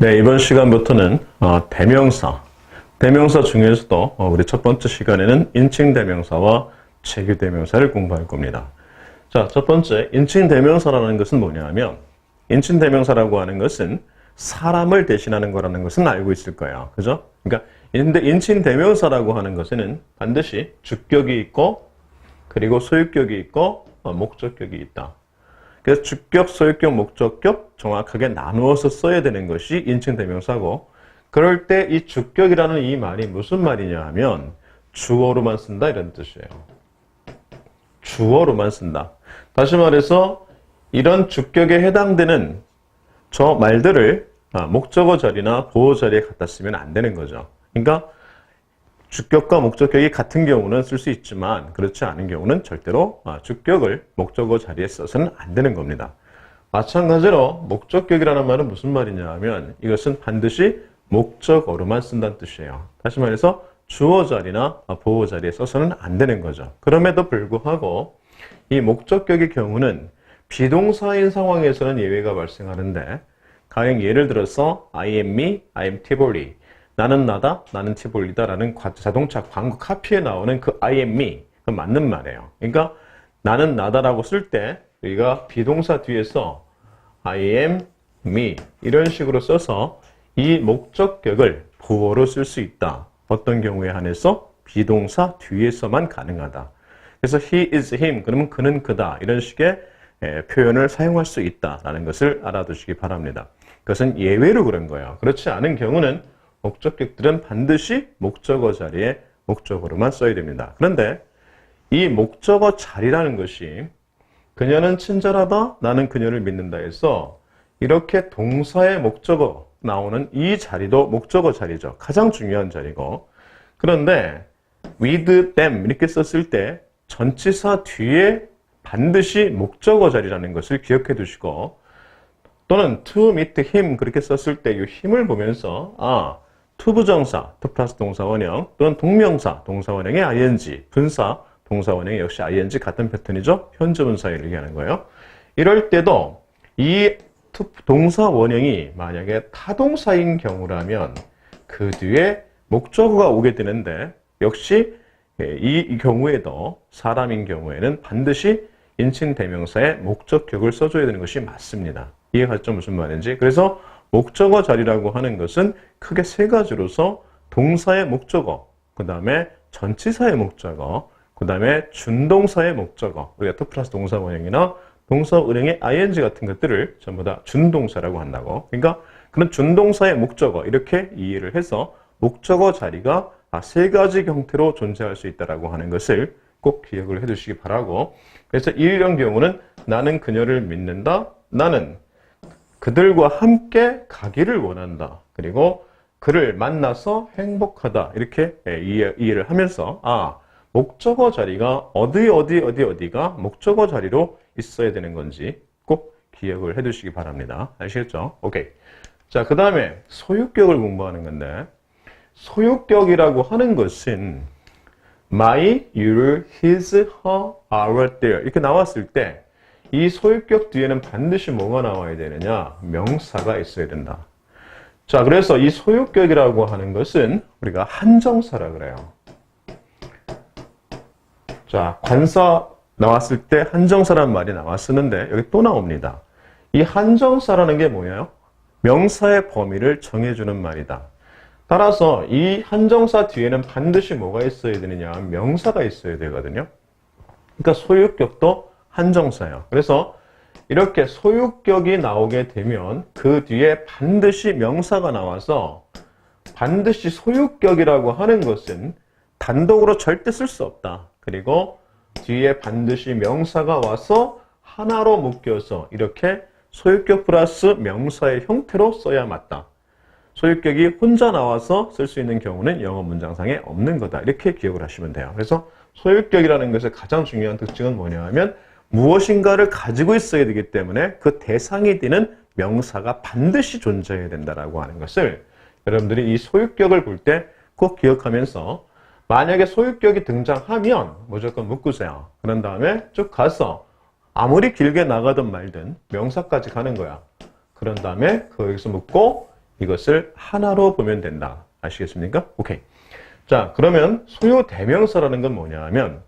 네, 이번 시간부터는 어, 대명사, 대명사 중에서도 어, 우리 첫 번째 시간에는 인칭 대명사와 체규 대명사를 공부할 겁니다. 자, 첫 번째 인칭 대명사라는 것은 뭐냐면 인칭 대명사라고 하는 것은 사람을 대신하는 거라는 것은 알고 있을 거예요. 그죠? 그러니까 인칭 대명사라고 하는 것에는 반드시 주격이 있고 그리고 소유격이 있고 어, 목적격이 있다. 그래서 주격, 소유격, 목적격 정확하게 나누어서 써야 되는 것이 인칭 대명사고 그럴 때 이 주격이라는 이 말이 무슨 말이냐 하면 주어로만 쓴다 이런 뜻이에요. 주어로만 쓴다. 다시 말해서 이런 주격에 해당되는 저 말들을 아, 목적어 자리나 보호 자리에 갖다 쓰면 안 되는 거죠. 그러니까 주격과 목적격이 같은 경우는 쓸 수 있지만 그렇지 않은 경우는 절대로 아, 주격을 목적어 자리에 써서는 안 되는 겁니다. 마찬가지로 목적격이라는 말은 무슨 말이냐 하면 이것은 반드시 목적어로만 쓴다는 뜻이에요. 다시 말해서 주어 자리나 보호 자리에 써서는 안 되는 거죠. 그럼에도 불구하고 이 목적격의 경우는 비동사인 상황에서는 예외가 발생하는데 가령 예를 들어서 I am me, I am Tivoli 나는 나다, 나는 티볼리다라는 자동차 광고 카피에 나오는 그 I am me 그 맞는 말이에요. 그러니까 나는 나다라고 쓸 때 우리가 비동사 뒤에서 I am me 이런 식으로 써서 이 목적격을 보어로 쓸 수 있다. 어떤 경우에 한해서 비동사 뒤에서만 가능하다. 그래서 he is him 그러면 그는 그다 이런 식의 예, 표현을 사용할 수 있다라는 것을 알아두시기 바랍니다. 그것은 예외로 그런 거예요. 그렇지 않은 경우는 목적격들은 반드시 목적어 자리에 목적어로만 써야 됩니다. 그런데 이 목적어 자리라는 것이 그녀는 친절하다, 나는 그녀를 믿는다 해서 이렇게 동사의 목적어 나오는 이 자리도 목적어 자리죠. 가장 중요한 자리고. 그런데 with them 이렇게 썼을 때 전치사 뒤에 반드시 목적어 자리라는 것을 기억해 두시고 또는 to meet him 그렇게 썼을 때 이 힘을 보면서 아 투부정사, 투 플러스 동사 원형 또는 동명사, 동사 원형의 ing, 분사, 동사 원형의 역시 ing 같은 패턴이죠. 현재 분사를 얘기하는 거예요. 이럴 때도 이 동사 원형이 만약에 타동사인 경우라면 그 뒤에 목적어가 오게 되는데 역시 이 경우에도 사람인 경우에는 반드시 인칭 대명사의 목적격을 써줘야 되는 것이 맞습니다. 이해갔죠? 무슨 말인지. 그래서 목적어 자리라고 하는 것은 크게 세 가지로서 동사의 목적어, 그 다음에 전치사의 목적어, 그 다음에 준동사의 목적어, 우리가 또 플러스 동사 원형이나 동사 은행의 ing 같은 것들을 전부 다 준동사라고 한다고. 그러니까 그런 준동사의 목적어 이렇게 이해를 해서 목적어 자리가 세 가지 형태로 존재할 수 있다라고 하는 것을 꼭 기억을 해두시기 바라고. 그래서 이런 경우는 나는 그녀를 믿는다. 나는 그들과 함께 가기를 원한다. 그리고 그를 만나서 행복하다. 이렇게 예, 이해, 이해를 하면서 아 목적어 자리가 어디 어디 어디 어디가 목적어 자리로 있어야 되는 건지 꼭 기억을 해두시기 바랍니다. 아시겠죠? 오케이. 자, 그 다음에 소유격을 공부하는 건데 소유격이라고 하는 것은 my, your, his, her, our, their 이렇게 나왔을 때 이 소유격 뒤에는 반드시 뭐가 나와야 되느냐? 명사가 있어야 된다. 자, 그래서 이 소유격이라고 하는 것은 우리가 한정사라 그래요. 자, 관사 나왔을 때 한정사란 말이 나왔었는데 여기 또 나옵니다. 이 한정사라는 게 뭐예요? 명사의 범위를 정해주는 말이다. 따라서 이 한정사 뒤에는 반드시 뭐가 있어야 되느냐? 명사가 있어야 되거든요. 그러니까 소유격도 한정사예요. 그래서 이렇게 소유격이 나오게 되면 그 뒤에 반드시 명사가 나와서 반드시 소유격이라고 하는 것은 단독으로 절대 쓸 수 없다. 그리고 뒤에 반드시 명사가 와서 하나로 묶여서 이렇게 소유격 플러스 명사의 형태로 써야 맞다. 소유격이 혼자 나와서 쓸 수 있는 경우는 영어 문장상에 없는 거다. 이렇게 기억을 하시면 돼요. 그래서 소유격이라는 것의 가장 중요한 특징은 뭐냐 하면 무엇인가를 가지고 있어야 되기 때문에 그 대상이 되는 명사가 반드시 존재해야 된다라고 하는 것을 여러분들이 이 소유격을 볼 때 꼭 기억하면서 만약에 소유격이 등장하면 무조건 묶으세요. 그런 다음에 쭉 가서 아무리 길게 나가든 말든 명사까지 가는 거야. 그런 다음에 거기서 묶고 이것을 하나로 보면 된다. 아시겠습니까? 오케이. 자, 그러면 소유 대명사라는 건 뭐냐 하면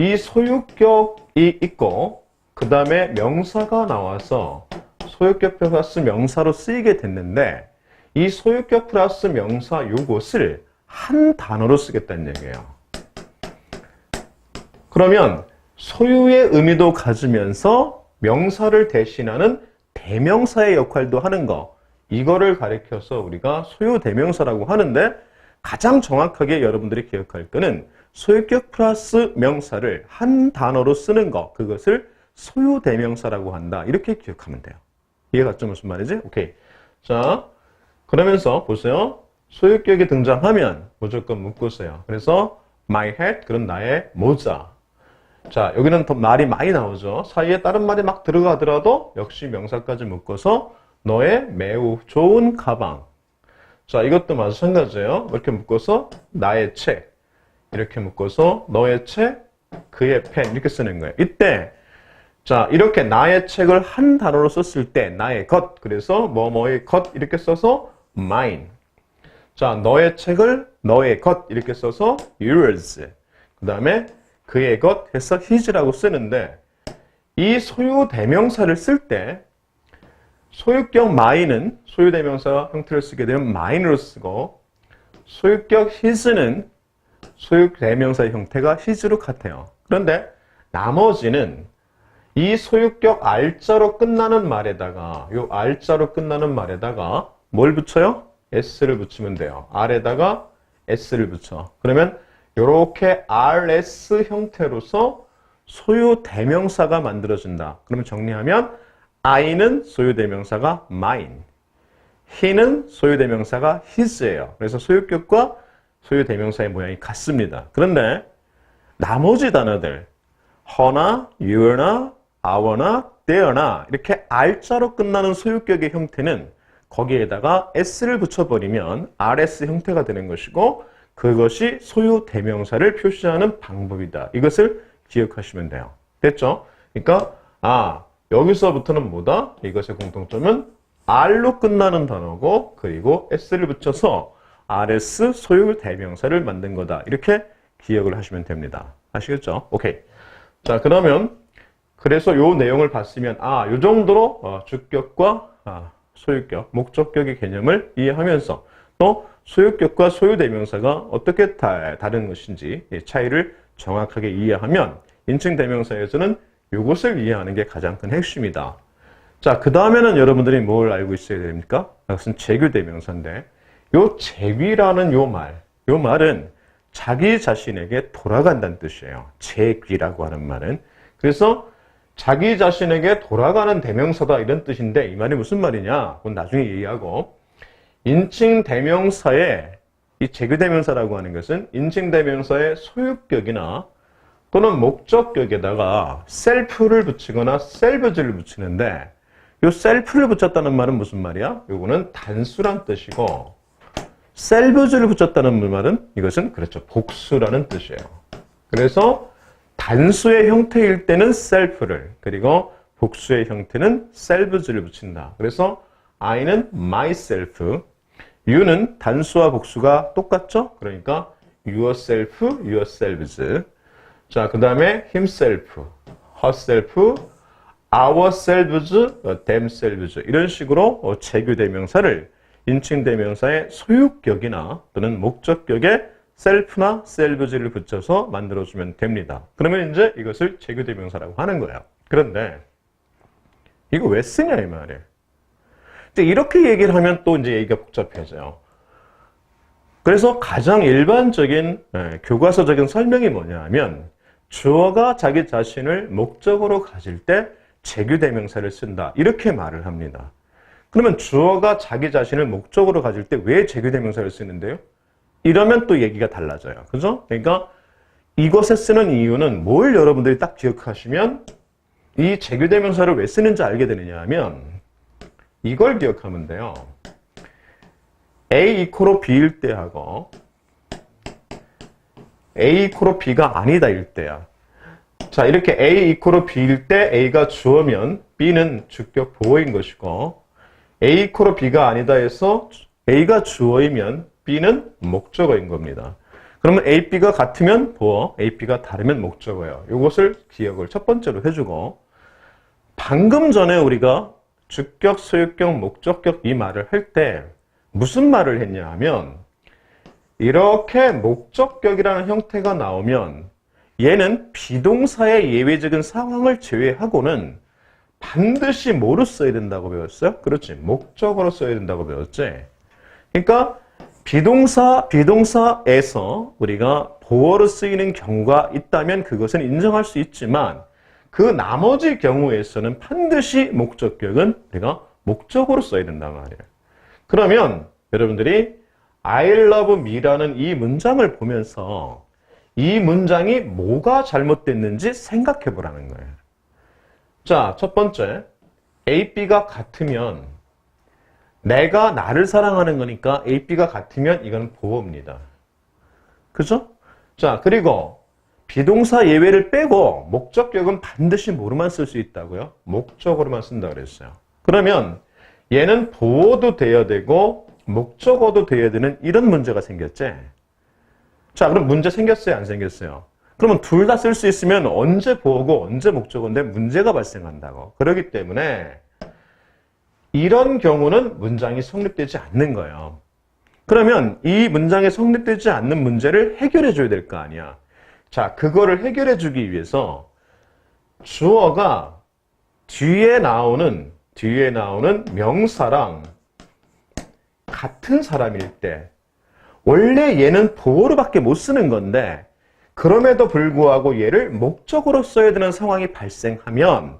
이 소유격이 있고 그 다음에 명사가 나와서 소유격 플러스 명사로 쓰이게 됐는데 이 소유격 플러스 명사 요것을 한 단어로 쓰겠다는 얘기예요. 그러면 소유의 의미도 가지면서 명사를 대신하는 대명사의 역할도 하는 거 이거를 가리켜서 우리가 소유 대명사라고 하는데 가장 정확하게 여러분들이 기억할 거는 소유격 플러스 명사를 한 단어로 쓰는 거 그것을 소유 대명사라고 한다 이렇게 기억하면 돼요 이해가 좀 무슨 말이지? 오케이 자 그러면서 보세요 소유격이 등장하면 무조건 묶으세요 그래서 my hat 그런 나의 모자 자, 여기는 더 말이 많이 나오죠. 사이에 다른 말이 막 들어가더라도 역시 명사까지 묶어서 너의 매우 좋은 가방. 자, 이것도 마찬가지예요. 이렇게 묶어서 나의 책. 이렇게 묶어서 너의 책, 그의 펜 이렇게 쓰는 거예요. 이때 자, 이렇게 나의 책을 한 단어로 썼을 때 나의 것. 그래서 뭐뭐의 것 이렇게 써서 mine. 자, 너의 책을 너의 것 이렇게 써서 yours. 그 다음에 그의 것 해서 his라고 쓰는데 이 소유 대명사를 쓸 때 소유격 my는 소유 대명사 형태를 쓰게 되면 mine으로 쓰고 소유격 his는 소유 대명사의 형태가 his로 같아요. 그런데 나머지는 이 소유격 알자로 끝나는 말에다가 요 알자로 끝나는 말에다가 뭘 붙여요? s를 붙이면 돼요. r에다가 s를 붙여. 그러면 이렇게 rs 형태로서 소유 대명사가 만들어진다. 그러면 정리하면 I는 소유 대명사가 mine, he는 소유 대명사가 his예요. 그래서 소유격과 소유 대명사의 모양이 같습니다. 그런데 나머지 단어들 her나 you나 our나 their나 이렇게 r자로 끝나는 소유격의 형태는 거기에다가 s를 붙여버리면 rs 형태가 되는 것이고 그것이 소유 대명사를 표시하는 방법이다. 이것을 기억하시면 돼요. 됐죠? 그러니까 아 여기서부터는 뭐다? 이것의 공통점은 R로 끝나는 단어고 그리고 S를 붙여서 RS 소유 대명사를 만든 거다. 이렇게 기억을 하시면 됩니다. 아시겠죠? 오케이. 자 그러면 그래서 요 내용을 봤으면 아, 요 정도로 어, 주격과 아, 소유격, 목적격의 개념을 이해하면서 또 소유격과 소유대명사가 어떻게 다, 다른 것인지 차이를 정확하게 이해하면 인칭 대명사에서는 이것을 이해하는 게 가장 큰 핵심이다. 자, 그 다음에는 여러분들이 뭘 알고 있어야 됩니까? 그것은 재규대명사인데 요 재귀라는 요 말, 요 말은 자기 자신에게 돌아간다는 뜻이에요. 재귀라고 하는 말은. 그래서 자기 자신에게 돌아가는 대명사다 이런 뜻인데 이 말이 무슨 말이냐? 그건 나중에 얘기하고 인칭 대명사의 이 재규 대명사라고 하는 것은 인칭 대명사의 소유격이나 또는 목적격에다가 셀프를 붙이거나 셀브즈를 붙이는데 이 셀프를 붙였다는 말은 무슨 말이야? 이거는 단수란 뜻이고 셀브즈를 붙였다는 말은 이것은 그렇죠. 복수라는 뜻이에요. 그래서 단수의 형태일 때는 셀프를 그리고 복수의 형태는 셀브즈를 붙인다. 그래서 I는 myself, you는 단수와 복수가 똑같죠? 그러니까 yourself, yourselves. 자, 그 다음에 himself, herself, ourselves, themselves. 이런 식으로 재규 대명사를 인칭대명사의 소유격이나 또는 목적격에 self나 selves를 붙여서 만들어주면 됩니다. 그러면 이제 이것을 재규대명사라고 하는 거예요. 그런데 이거 왜 쓰냐 이 말이에요. 이렇게 얘기를 하면 또 이제 얘기가 복잡해져요. 그래서 가장 일반적인 예, 교과서적인 설명이 뭐냐 하면 주어가 자기 자신을 목적으로 가질 때 재규대명사를 쓴다. 이렇게 말을 합니다. 그러면 주어가 자기 자신을 목적으로 가질 때왜 재규대명사를 쓰는데요? 이러면 또 얘기가 달라져요. 그죠? 그러니까 이것에 쓰는 이유는 뭘 여러분들이 딱 기억하시면 이 재규대명사를 왜 쓰는지 알게 되느냐 하면 이걸 기억하면 돼요. A 이코로 B일 때하고 A 이코로 B가 아니다 일 때야. 자, 이렇게 A 이코로 B일 때 A가 주어면 B는 주격 보호인 것이고 A 이코로 B가 아니다 해서 A가 주어이면 B는 목적어인 겁니다. 그러면 A, B가 같으면 보어, A, B가 다르면 목적어예요. 이것을 기억을 첫 번째로 해주고 방금 전에 우리가 주격, 소유격, 목적격 이 말을 할 때 무슨 말을 했냐 하면 이렇게 목적격이라는 형태가 나오면 얘는 비동사의 예외적인 상황을 제외하고는 반드시 뭐로 써야 된다고 배웠어요? 그렇지. 목적어로 써야 된다고 배웠지. 그러니까 비동사, 비동사에서 우리가 보어로 쓰이는 경우가 있다면 그것은 인정할 수 있지만 그 나머지 경우에서는 반드시 목적격은 우리가 목적어로 써야 된단 말이에요. 그러면 여러분들이 I love me라는 이 문장을 보면서 이 문장이 뭐가 잘못됐는지 생각해 보라는 거예요. 자, 첫 번째. A, B가 같으면 내가 나를 사랑하는 거니까 A, B가 같으면 이건 보호입니다. 그죠? 자, 그리고 비동사 예외를 빼고 목적격은 반드시 뭐로만 쓸 수 있다고요? 목적어로만 쓴다 그랬어요. 그러면 얘는 보호도 돼야 되고 목적어도 돼야 되는 이런 문제가 생겼지? 자, 그럼 문제 생겼어요? 안 생겼어요? 그러면 둘 다 쓸 수 있으면 언제 보호고 언제 목적어인데 문제가 발생한다고. 그렇기 때문에 이런 경우는 문장이 성립되지 않는 거예요. 그러면 이 문장이 성립되지 않는 문제를 해결해 줘야 될 거 아니야. 자, 그거를 해결해 주기 위해서 주어가 뒤에 나오는 뒤에 나오는 명사랑 같은 사람일 때 원래 얘는 보호로밖에 못 쓰는 건데 그럼에도 불구하고 얘를 목적으로 써야 되는 상황이 발생하면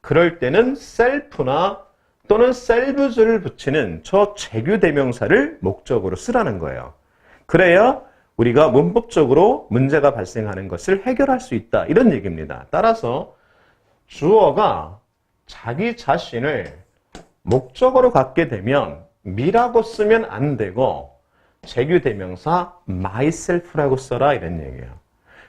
그럴 때는 셀프나 또는 셀브즈를 붙이는 저 재규 대명사를 목적으로 쓰라는 거예요. 그래야 우리가 문법적으로 문제가 발생하는 것을 해결할 수 있다. 이런 얘기입니다. 따라서 주어가 자기 자신을 목적어로 갖게 되면 미라고 쓰면 안 되고 재규 대명사 myself라고 써라 이런 얘기예요.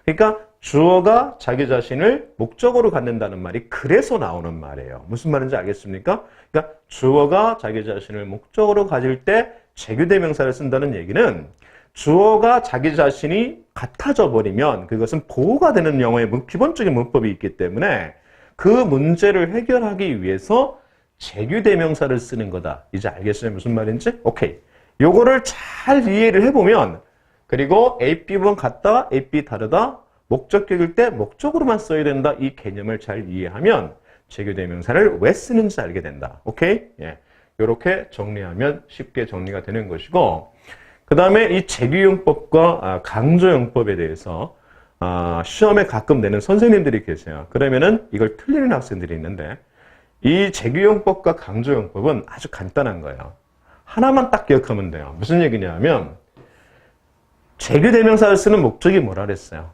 그러니까 주어가 자기 자신을 목적어로 갖는다는 말이 그래서 나오는 말이에요. 무슨 말인지 알겠습니까? 그러니까 주어가 자기 자신을 목적어로 가질 때 재규 대명사를 쓴다는 얘기는 주어가 자기 자신이 같아져 버리면 그것은 보호가 되는 영어의 기본적인 문법이 있기 때문에 그 문제를 해결하기 위해서 재규 대명사를 쓰는 거다. 이제 알겠어요? 무슨 말인지? 오케이. 요거를 잘 이해를 해보면 그리고 A, B 부분 같다, A, B 다르다, 목적격일 때 목적으로만 써야 된다. 이 개념을 잘 이해하면 재규 대명사를 왜 쓰는지 알게 된다. 오케이? 예. 요렇게 정리하면 쉽게 정리가 되는 것이고 그 다음에 이 재규용법과 아, 강조용법에 대해서 아, 시험에 가끔 내는 선생님들이 계세요. 그러면은 이걸 틀리는 학생들이 있는데 이 재규용법과 강조용법은 아주 간단한 거예요. 하나만 딱 기억하면 돼요. 무슨 얘기냐면 재규 대명사를 쓰는 목적이 뭐라 그랬어요?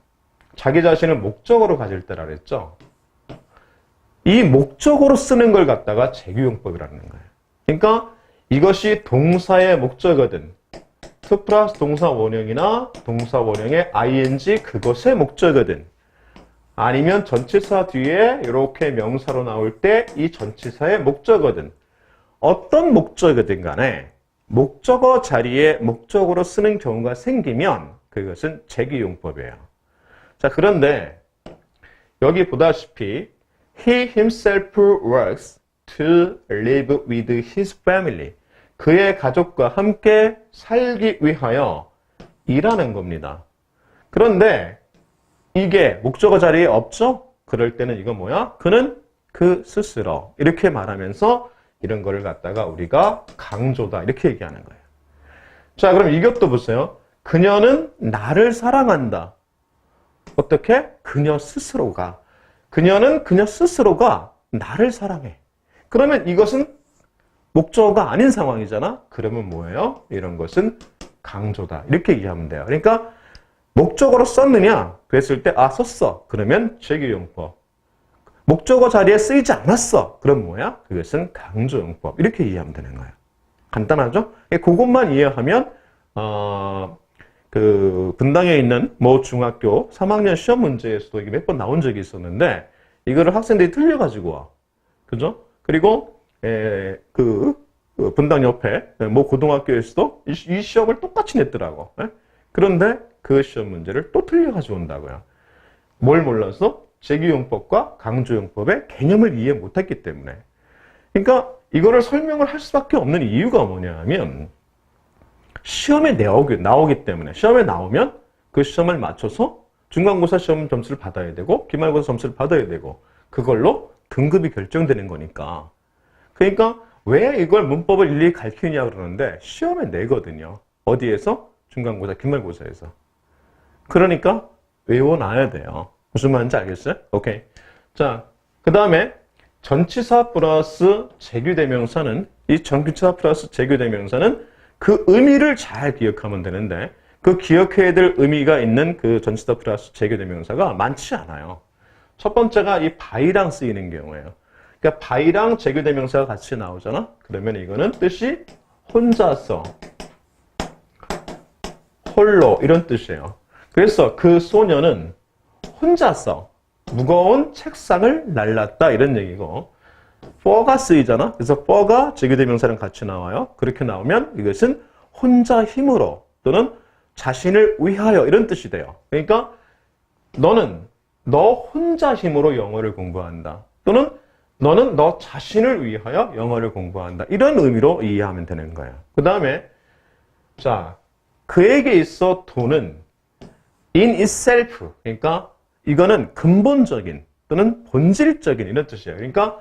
자기 자신을 목적으로 가질 때라 그랬죠? 이 목적으로 쓰는 걸 갖다가 재규용법이라는 거예요. 그러니까 이것이 동사의 목적어든 to 플러스 동사 원형이나 동사 원형의 ing 그것의 목적어든 아니면 전치사 뒤에 이렇게 명사로 나올 때 이 전치사의 목적어든 어떤 목적이든 간에 목적어 자리에 목적으로 쓰는 경우가 생기면 그것은 재기용법이에요. 자, 그런데 여기 보다시피 he himself works to live with his family. 그의 가족과 함께 살기 위하여 일하는 겁니다. 그런데 이게 목적어 자리에 없죠? 그럴 때는 이거 뭐야? 그는 그 스스로 이렇게 말하면서 이런 거를 갖다가 우리가 강조다 이렇게 얘기하는 거예요. 자, 그럼 이것도 보세요. 그녀는 나를 사랑한다. 어떻게? 그녀 스스로가. 그녀는 그녀 스스로가 나를 사랑해. 그러면 이것은 목적어가 아닌 상황이잖아? 그러면 뭐예요? 이런 것은 강조다. 이렇게 얘기하면 돼요. 그러니까 목적어로 썼느냐? 그랬을 때, 아, 썼어. 그러면 재규용법. 목적어 자리에 쓰이지 않았어. 그럼 뭐야? 그것은 강조용법. 이렇게 이해하면 되는 거예요. 간단하죠? 그것만 이해하면, 어, 그, 분당에 있는 모 중학교 3학년 시험 문제에서도 이게 몇 번 나온 적이 있었는데, 이거를 학생들이 틀려가지고 와. 그죠? 그리고, 에, 그, 그 분당 옆에 뭐 고등학교에서도 이, 이 시험을 똑같이 냈더라고. 예? 그런데 그 시험 문제를 또 틀려 가져온다고요. 뭘 몰라서 재규용법과 강조용법의 개념을 이해 못했기 때문에. 그러니까 이거를 설명을 할 수밖에 없는 이유가 뭐냐면 시험에 나오기, 나오기 때문에 시험에 나오면 그 시험을 맞춰서 중간고사 시험 점수를 받아야 되고 기말고사 점수를 받아야 되고 그걸로 등급이 결정되는 거니까. 그러니까 왜 이걸 문법을 일일이 가르치냐 그러는데 시험에 내거든요. 어디에서? 중간고사, 기말고사에서. 그러니까 외워놔야 돼요. 무슨 말인지 알겠어요? 오케이. 자, 그 다음에 전치사 플러스 재규대명사는 이 전치사 플러스 재규대명사는 그 의미를 잘 기억하면 되는데 그 기억해야 될 의미가 있는 그 전치사 플러스 재규대명사가 많지 않아요. 첫 번째가 이 바이랑 쓰이는 경우예요. 그러니까 바이랑 재규대명사가 같이 나오잖아. 그러면 이거는 뜻이 혼자서, 홀로 이런 뜻이에요. 그래서 그 소녀는 혼자서 무거운 책상을 날랐다 이런 얘기고 for가 쓰이잖아. 그래서 for가 재규대명사랑 같이 나와요. 그렇게 나오면 이것은 혼자 힘으로 또는 자신을 위하여 이런 뜻이 돼요. 그러니까 너는 너 혼자 힘으로 영어를 공부한다. 또는 너는 너 자신을 위하여 영어를 공부한다. 이런 의미로 이해하면 되는 거예요. 그 다음에 자 그에게 있어 돈은 in itself 그러니까 이거는 근본적인 또는 본질적인 이런 뜻이에요. 그러니까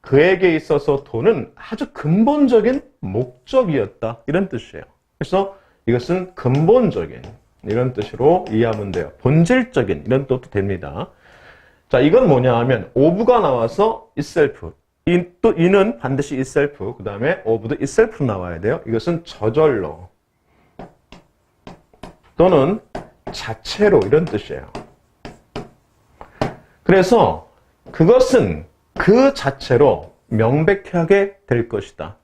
그에게 있어서 돈은 아주 근본적인 목적이었다 이런 뜻이에요. 그래서 이것은 근본적인 이런 뜻으로 이해하면 돼요. 본질적인 이런 뜻도 됩니다. 자, 이건 뭐냐 하면 오브가 나와서 itself. 이, 또 이는 반드시 itself. 그 다음에 오브도 itself 나와야 돼요. 이것은 저절로 또는 자체로 이런 뜻이에요. 그래서 그것은 그 자체로 명백하게 될 것이다.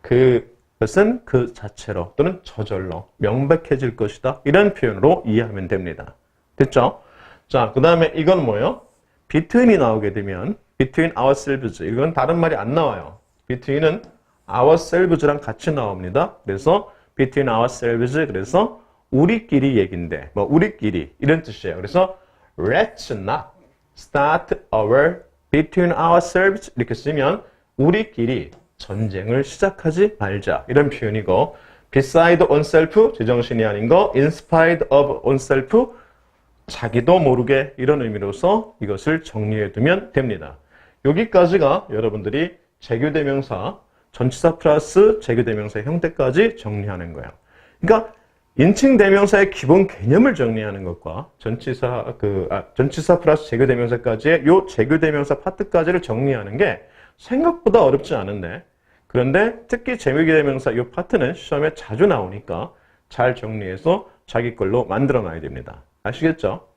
그것은 그 자체로 또는 저절로 명백해질 것이다. 이런 표현으로 이해하면 됩니다. 됐죠? 자, 그 다음에 이건 뭐예요? between이 나오게 되면 between ourselves 이건 다른 말이 안 나와요. between은 ourselves랑 같이 나옵니다. 그래서 between ourselves 그래서 우리끼리 얘긴데 뭐 우리끼리 이런 뜻이에요. 그래서 let's not start our between ourselves 이렇게 쓰면 우리끼리 전쟁을 시작하지 말자 이런 표현이고 beside oneself 제정신이 아닌 거 in spite of oneself 자기도 모르게 이런 의미로서 이것을 정리해 두면 됩니다. 여기까지가 여러분들이 재규대명사 전치사 플러스 재규대명사 형태까지 정리하는 거예요. 그러니까 인칭 대명사의 기본 개념을 정리하는 것과 전치사 그 아, 전치사 플러스 재규 대명사까지의 요 재규 대명사 파트까지를 정리하는 게 생각보다 어렵지 않은데 그런데 특히 재규 대명사 요 파트는 시험에 자주 나오니까 잘 정리해서 자기 걸로 만들어 놔야 됩니다. 아시겠죠?